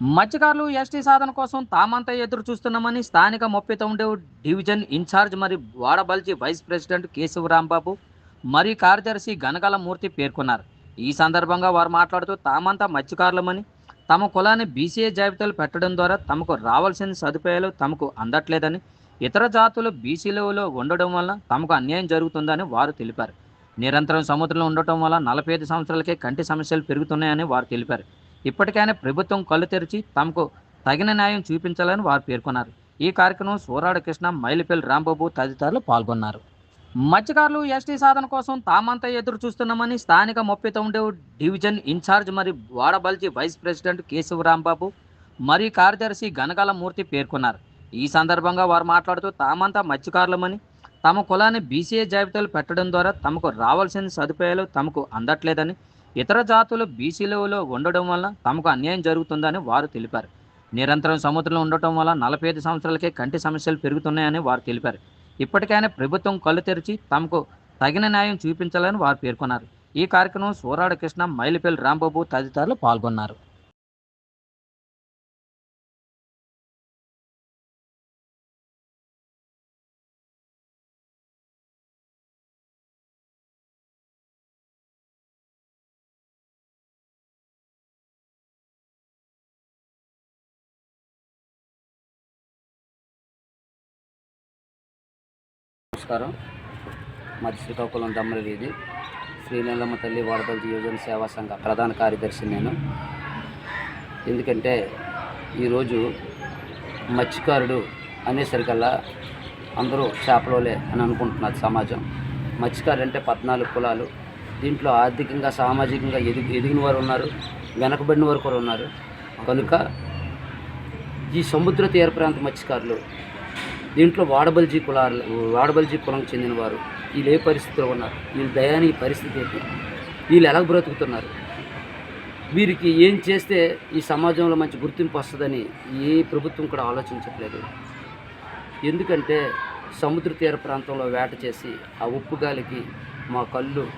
మత్స్యకారులు ఎస్టీ సాధన కోసం తామంతా ఎదురు చూస్తున్నామని స్థానిక మొప్పితొండే డివిజన్ ఇన్ఛార్జ్ మరి వాడబల్జీ వైస్ ప్రెసిడెంట్ కేశవరాంబాబు మరియు కార్యదర్శి గనగల మూర్తి పేర్కొన్నారు. ఈ సందర్భంగా వారు మాట్లాడుతూ తామంతా మత్స్యకారులమని తమ కులాన్ని బీసీఏ జాబితాలు పెట్టడం ద్వారా తమకు రావాల్సిన సదుపాయాలు తమకు అందట్లేదని ఇతర జాతులు బీసీలలో ఉండడం వల్ల తమకు అన్యాయం జరుగుతుందని వారు తెలిపారు. నిరంతరం సముద్రంలో ఉండటం వల్ల నలభై ఐదు సంవత్సరాలకే కంటి సమస్యలు పెరుగుతున్నాయని వారు తెలిపారు. ఇప్పటికైనా ప్రభుత్వం కళ్ళు తెరిచి తమకు తగిన న్యాయం చూపించాలని వారు పేర్కొన్నారు. ఈ కార్యక్రమం సూరాడ కృష్ణ మైలిపల్లి రాంబాబు తదితరులు పాల్గొన్నారు. మత్స్యకారులు ఎస్టీ సాధన కోసం తామంతా ఎదురు చూస్తున్నామని స్థానిక మొప్పితొండే డివిజన్ ఇన్ఛార్జ్ మరి వాడబల్జీ వైస్ ప్రెసిడెంట్ కేశవరాంబాబు మరియు కార్యదర్శి గనగల మూర్తి పేర్కొన్నారు. ఈ సందర్భంగా వారు మాట్లాడుతూ తామంతా మత్స్యకారులమని తమ కులాన్ని బీసీఏ జాబితాలు పెట్టడం ద్వారా తమకు రావాల్సిన సదుపాయాలు తమకు అందట్లేదని ఇతర జాతులు బీసీలలో ఉండడం వల్ల తమకు అన్యాయం జరుగుతుందని వారు తెలిపారు. నిరంతరం సముద్రంలో ఉండటం వల్ల నలభై ఐదు సంవత్సరాలకే కంటి సమస్యలు పెరుగుతున్నాయని వారు తెలిపారు. ఇప్పటికైనా ప్రభుత్వం కళ్ళు తెరిచి తమకు తగిన న్యాయం చూపించాలని వారు పేర్కొన్నారు. ఈ కార్యక్రమం సూరాడ కృష్ణ మైలిపల్లి రాంబాబు తదితరులు పాల్గొన్నారు. నమస్కారం. మరి శ్రీకాకుళం దమ్మల వీధి. శ్రీనీలమ్మ తల్లి వాడపల్లి యోజన సేవా సంఘ ప్రధాన కార్యదర్శి నేను. ఎందుకంటే ఈరోజు మత్స్యకారుడు అనేసరికల్లా అందరూ చేపలోలే అని అనుకుంటున్నారు సమాజం. మత్స్యకారులు అంటే పద్నాలుగు కులాలు. దీంట్లో ఆర్థికంగా సామాజికంగా ఎదిగి ఎదిగిన వారు ఉన్నారు వెనకబడిన వారు కూడా ఉన్నారు. కనుక ఈ సముద్ర తీర ప్రాంత మత్స్యకారులు దీంట్లో వాడబల్జీ కులాలు వాడబల్జీ కులం చెందినవారు వీళ్ళు ఏ పరిస్థితిలో ఉన్నారు? వీళ్ళు దయానీయ పరిస్థితి ఏంటి? వీళ్ళు ఎలా బ్రతుకుతున్నారు? వీరికి ఏం చేస్తే ఈ సమాజంలో మంచి గుర్తింపు వస్తుందని ఏ ప్రభుత్వం కూడా ఆలోచించట్లేదు. ఎందుకంటే సముద్ర తీర ప్రాంతంలో వేట చేసి ఆ ఉప్పు గాలికి మా కళ్ళు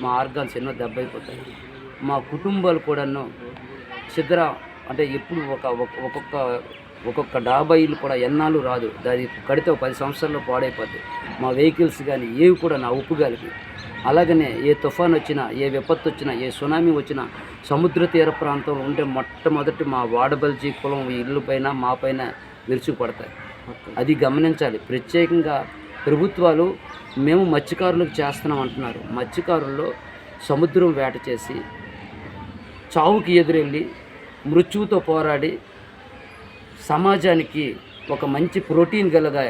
మా ఆర్గాన్స్ ఎన్నో దెబ్బైపోతాయి. మా కుటుంబాలు కూడాను సిద్ధర అంటే ఎప్పుడు ఒక ఒక- ఒక్కొక్క ఒక్కొక్క డాబా ఇల్లు కూడా ఎన్నాళ్ళు రాదు. దాని కడితే ఒక పది సంవత్సరాల్లో పాడైపోద్ది. మా వెహికల్స్ కానీ ఏవి కూడా నా ఉప్పు గాలికి. అలాగనే ఏ తుఫాన్ వచ్చినా ఏ విపత్తు వచ్చినా ఏ సునామీ వచ్చినా సముద్ర తీర ప్రాంతంలో ఉంటే మొట్టమొదటి మా వాడబల్జీ కులం ఇల్లు పైన మా పైన విరుచుకుపడతాయి అది గమనించాలి. ప్రత్యేకంగా ప్రభుత్వాలు మేము మత్స్యకారులకు చేస్తున్నాం అంటున్నారు. మత్స్యకారుల్లో సముద్రం వేట చేసి చావుకి ఎదురెళ్ళి మృత్యువుతో పోరాడి సమాజానికి ఒక మంచి ప్రోటీన్ గలగా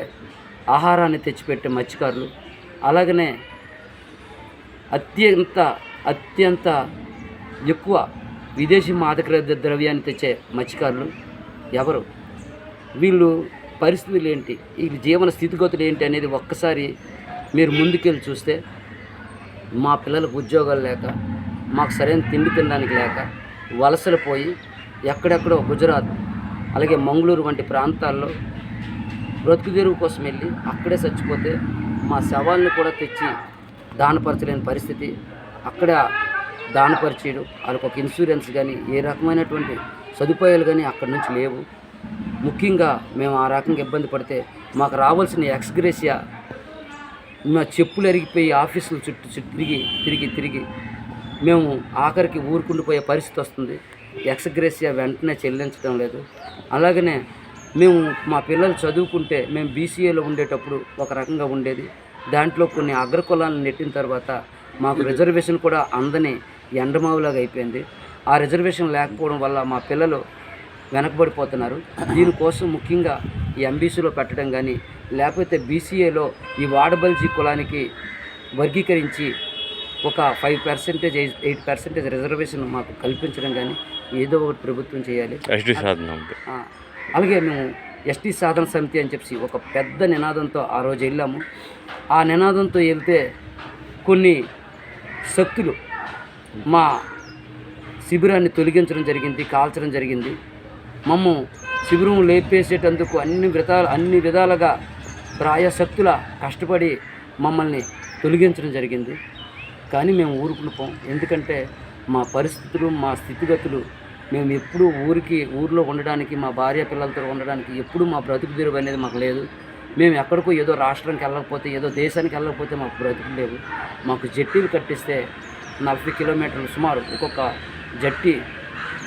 ఆహారాన్ని తెచ్చిపెట్టే మత్స్యకారులు. అలాగనే అత్యంత అత్యంత ఎక్కువ విదేశీ మాదక ద్రవ్యాన్ని తెచ్చే మత్స్యకారులు ఎవరు? వీళ్ళు పరిస్థితులు ఏంటి? వీళ్ళ జీవన స్థితిగతులు ఏంటి అనేది ఒక్కసారి మీరు ముందుకెళ్ళి చూస్తే మా పిల్లలకు ఉద్యోగాలు లేక మాకు సరైన తిండి తినడానికి లేక వలసలు పోయి ఎక్కడెక్కడో గుజరాత్ అలాగే మంగళూరు వంటి ప్రాంతాల్లో బ్రతుకు తెరువు కోసం వెళ్ళి అక్కడే చచ్చిపోతే మా శవాల్ని కూడా తెచ్చి దానపరచలేని పరిస్థితి అక్కడ దానపరిచేయడం వాళ్ళకి ఒక ఇన్సూరెన్స్ కానీ ఏ రకమైనటువంటి సదుపాయాలు కానీ అక్కడి నుంచి లేవు. ముఖ్యంగా మేము ఆ రకంగా ఇబ్బంది పడితే మాకు రావాల్సిన ఎక్స్గ్రేసియా మా చెప్పులు అరిగిపోయి ఆఫీసుల చుట్టూ చుట్టూ తిరిగి తిరిగి తిరిగి మేము ఆఖరికి ఊరుకుండిపోయే పరిస్థితి వస్తుంది. ఎక్స్గ్రేసియా వెంటనే చెల్లించడం లేదు. అలాగనే మేము మా పిల్లలు చదువుకుంటే మేము బీసీఏలో ఉండేటప్పుడు ఒక రకంగా ఉండేది. దాంట్లో కొన్ని అగ్రకులాలను నెట్టిన తర్వాత మాకు రిజర్వేషన్ కూడా అందని ఎండమావులాగా అయిపోయింది. ఆ రిజర్వేషన్ లేకపోవడం వల్ల మా పిల్లలు వెనకబడిపోతున్నారు. దీనికోసం ముఖ్యంగా ఈ ఎంబీసీలో పెట్టడం కానీ లేకపోతే బీసీఏలో ఈ వాడబల్జీ కులానికి వర్గీకరించి ఒక five percentage eight percentage reservation మాకు కల్పించడం కానీ ఏదో ఒకటి ప్రభుత్వం చేయాలి. ఎస్టీ సాధన అలాగే మేము ఎస్టీ సాధన సమితి అని చెప్పి ఒక పెద్ద నినాదంతో ఆ రోజు వెళ్ళాము. ఆ నినాదంతో వెళ్తే కొన్ని శక్తులు మా శిబిరాన్ని తొలగించడం జరిగింది కాల్చడం జరిగింది. మమ్ము శిబిరం లేపేసేటందుకు అన్ని విధాలు అన్ని విధాలుగా ప్రాయశక్తుల కష్టపడి మమ్మల్ని తొలగించడం జరిగింది. కానీ మేము ఊరుకునిపోం ఎందుకంటే మా పరిస్థితులు మా స్థితిగతులు. మేము ఎప్పుడూ ఊరికి ఊర్లో ఉండడానికి మా భార్య పిల్లలతో ఉండడానికి ఎప్పుడు మా బ్రతుకు తెరువు అనేది మాకు లేదు. మేము ఎక్కడికో ఏదో రాష్ట్రానికి వెళ్ళకపోతే ఏదో దేశానికి వెళ్ళకపోతే మాకు బ్రతుకు లేవు. మాకు జట్టీలు కట్టిస్తే నలభై కిలోమీటర్లు సుమారు ఒక్కొక్క జట్టి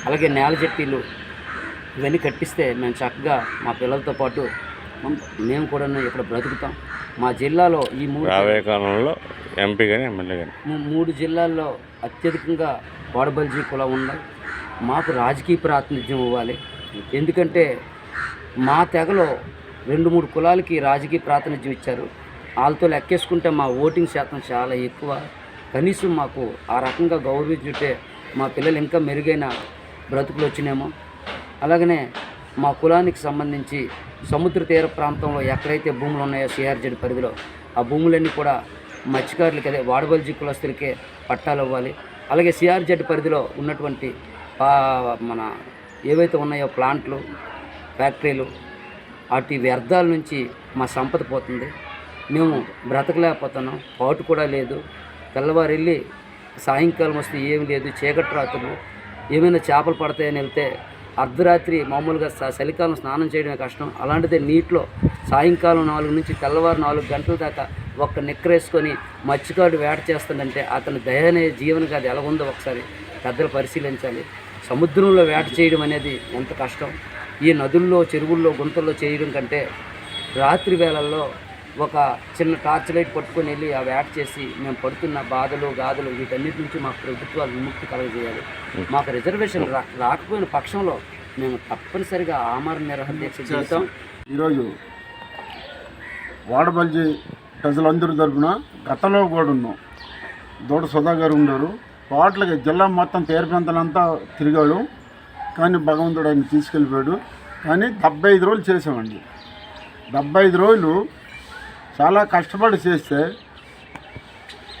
అలాగే నేల జట్టీలు ఇవన్నీ కట్టిస్తే మేము చక్కగా మా పిల్లలతో పాటు మేము కూడా ఇక్కడ బ్రతుకుతాం. మా జిల్లాలో ఈ మూడు రాబోయే కాలంలో ఎంపీ కానీ ఎమ్మెల్యే కానీ మూడు జిల్లాల్లో అత్యధికంగా వాడబల్జీ కులం ఉంది. మాకు రాజకీయ ప్రాతినిధ్యం ఇవ్వాలి. ఎందుకంటే మా తెగలో రెండు మూడు కులాలకి రాజకీయ ప్రాతినిధ్యం ఇచ్చారు. వాళ్ళతో లెక్కేసుకుంటే మా ఓటింగ్ శాతం చాలా ఎక్కువ. కనీసం మాకు ఆ రకంగా గౌరవించుంటే మా పిల్లలు ఇంకా మెరుగైన బ్రతుకులు వచ్చినేమో. అలాగనే మా కులానికి సంబంధించి సముద్ర తీర ప్రాంతంలో ఎక్కడైతే భూములు ఉన్నాయో సిఆర్జెడ్ పరిధిలో ఆ భూములన్నీ కూడా మత్స్యకారులకి అదే వాడబల్జీ కులస్తులకే పట్టాలు ఇవ్వాలి అలాగే సిఆర్జెడ్ పరిధిలో ఉన్నటువంటి పా- మన ఏవైతే ఉన్నాయో ప్లాంట్లు ఫ్యాక్టరీలు వాటి వ్యర్థాల నుంచి మా సంపద పోతుంది. మేము బ్రతకలేకపోతున్నాం పాటు కూడా లేదు. తెల్లవారు వెళ్ళి సాయంకాలం వస్తే ఏమి లేదు చీకటి రాత్రులు. ఏమైనా చేపలు పడతాయని వెళ్తే అర్ధరాత్రి మామూలుగా చలికాలం స్నానం చేయడమే కష్టం. అలాంటిదే నీటిలో సాయంకాలం నాలుగు నుంచి తెల్లవారు నాలుగు గంటల దాకా ఒక్క నిక్కరేసుకొని మత్స్యకారుడు వేట చేస్తుందంటే అతని దయనే జీవన అది ఎలా ఉందో ఒకసారి పెద్దలు పరిశీలించాలి. సముద్రంలో వేట చేయడం అనేది ఎంత కష్టం. ఈ నదుల్లో చెరువుల్లో గుంతల్లో చేయడం కంటే రాత్రి వేళల్లో ఒక చిన్న టార్చ్ లైట్ పట్టుకొని వెళ్ళి ఆ వేట చేసి మేము పడుతున్న బాధలు గాథలు వీటన్నిటి నుంచి మాకు ప్రభుత్వాలు విముక్తి కలగజేయాలి. మాకు రిజర్వేషన్ రా రాకపోయిన పక్షంలో మేము తప్పనిసరిగా ఆమరణ నిరహ దీక్ష జీవితం. ఈరోజు వాడబల్జీ ప్రజలందరి తరపున గతంలో కూడా ఉన్నాం. దూడ సుధా గారు ఉన్నారు. తోటలకి జిల్లా మొత్తం తీర ప్రాంతాలంతా తిరిగాడు. కానీ భగవంతుడు ఆయన తీసుకెళ్ళిపోయాడు. కానీ డెబ్బై ఐదు రోజులు చేసామండి డెబ్బై ఐదు రోజులు చాలా కష్టపడి చేస్తే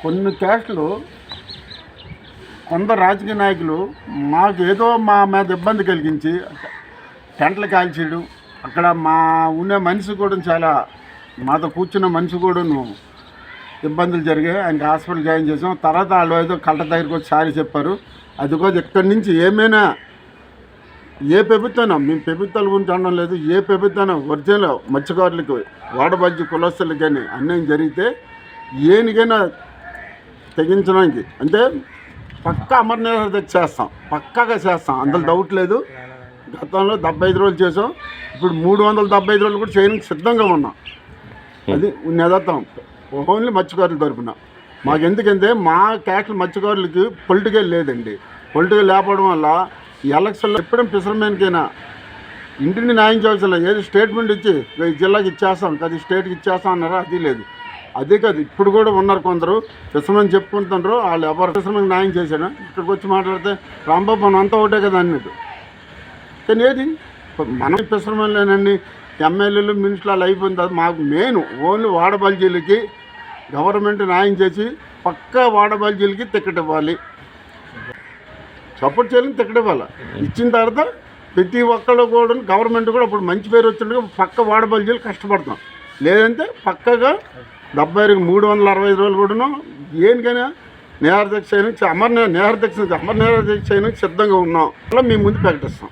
కొన్ని క్యాస్ట్లు కొందరు రాజకీయ నాయకులు మాకు ఏదో మా మీద ఇబ్బంది కలిగించి టెంట్లు కాల్చేయడం అక్కడ మా ఉండే మనిషి కూడా చాలా మాతో కూర్చున్న మనిషి కూడాను ఇబ్బందులు జరిగాయి. ఆయనకి హాస్పిటల్ జాయిన్ చేసాం. తర్వాత వాళ్ళు ఏదో కళ్ళ దగ్గరికి వచ్చి సారీ చెప్పారు. అది కూడా ఇక్కడి నుంచి ఏమైనా ఏ ప్రభుత్వం మేము ప్రభుత్వాల గురించి అనడం లేదు. ఏ ప్రభుత్వం ఒరిజినల్ మత్స్యకారులకు వాడబజ్జి కులస్తులకు కానీ అన్యాయం జరిగితే ఏనికైనా తెగించడానికి అంటే పక్కా అమరనాథ దీక్ష చేస్తాం పక్కాగా చేస్తాం. అందులో డౌట్ లేదు. గతంలో డెబ్బై ఐదు రోజులు చేసాం. ఇప్పుడు మూడు వందల డెబ్బై ఐదు రోజులు కూడా చేయడానికి సిద్ధంగా ఉన్నాం. అది నిదత్తం. ఓన్లీ మత్స్యకారుల తరఫున మాకు ఎందుకంటే మా క్యాస్ట్ మత్స్యకారులకి పొలిటికల్ లేదండి. పొలిటికల్ లేకపోవడం వల్ల ఈ ఎలక్షన్లో ఎప్పుడైనా ఫిషర్మెన్కైనా ఇంటిని న్యాయం చేయాల్సిన ఏది స్టేట్మెంట్ ఇచ్చి జిల్లాకి ఇచ్చేస్తాం అది స్టేట్కి ఇచ్చేస్తాం అన్నారా? అది లేదు. అదే కాదు ఇప్పుడు కూడా ఉన్నారు కొందరు. ఫిషర్మెన్ చెప్పుకుంటున్నారు. వాళ్ళు ఎవరు ఫిషర్మెన్ న్యాయం చేశాను ఇక్కడికి వచ్చి మాట్లాడితే రాంబాబు మనం అంతా ఒకటే కదా అన్నట్టు. కానీ ఏది? మనం ఫిషర్మెన్లేనండి ఎమ్మెల్యేలు మినిస్టర్లు అలా అయిపోయిన తర్వాత మాకు మెయిన్ ఓన్లీ వాడబల్జీలకి గవర్నమెంట్ న్యాయం చేసి పక్కా వాడబల్జీలకి టికెట్ ఇవ్వాలి. సపోర్ట్ చేయాలని టికెట్ ఇవ్వాలి ఇచ్చిన తర్వాత ప్రతి ఒక్కళ్ళు కూడా గవర్నమెంట్ కూడా ఇప్పుడు మంచి పేరు వచ్చినట్టుగా పక్క వాడబల్జీలు కష్టపడతాం లేదంటే పక్కగా డెబ్బై ఐదు మూడు వందల అరవై ఐదు రోజులు కూడాను దేనికైనా నేహార అయినా అమర్ అమర అమర్ దీక్ష అమర సిద్ధంగా ఉన్నాం. అలా మేము ముందు ప్రకటిస్తాం.